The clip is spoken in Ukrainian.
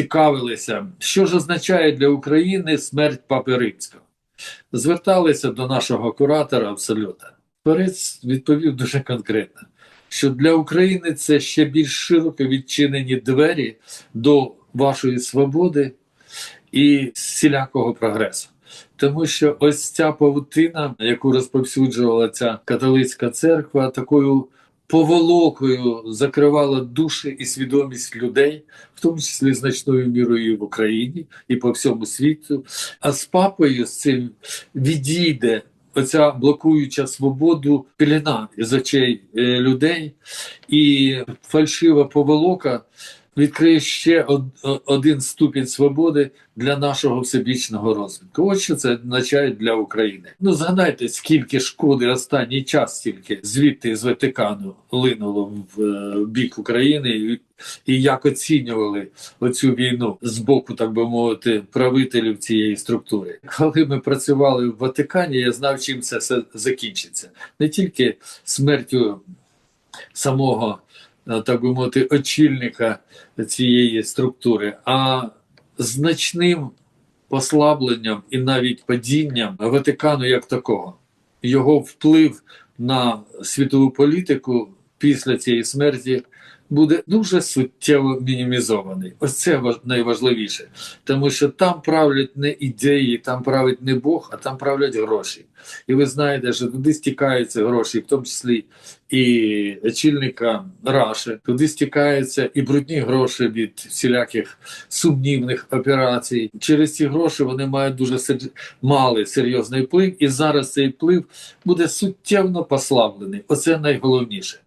цікавилися, що ж означає для України смерть Папи Римського. Зверталися до нашого куратора Абсолюта. Перець відповів дуже конкретно, що для України це ще більш широко відчинені двері до вашої свободи і всілякого прогресу. Тому що ось ця павутина, яку розповсюджувала ця католицька церква, такою поволокою закривала душі і свідомість людей, в тому числі значною мірою в Україні і по всьому світу. А з папою з цим відійде оця блокуюча свободу піліна з очей е, людей, і фальшива поволока відкриє ще один ступінь свободи для нашого всебічного розвитку. Ось що це означає для України. Ну згадайте, скільки шкоди останній час стільки звідти з Ватикану линуло в е, бік України, і, як оцінювали оцю війну з боку, так би мовити, правителів цієї структури. Коли ми працювали в Ватикані, я знав, чим це все закінчиться. Не тільки смертю самого, так би мовити, очільника цієї структури, а значним послабленням і навіть падінням Ватикану як такого. Його вплив на світову політику після цієї смерті буде дуже суттєво мінімізований. Ось це важ- найважливіше, тому що там правлять не ідеї, там править не Бог, а там правлять гроші. І ви знаєте, що туди стікаються гроші, в тому числі і очільника Раші, туди стікаються і брудні гроші від всіляких сумнівних операцій. Через ці гроші вони мають дуже малий серйозний вплив, і зараз цей вплив буде суттєво послаблений. Оце найголовніше.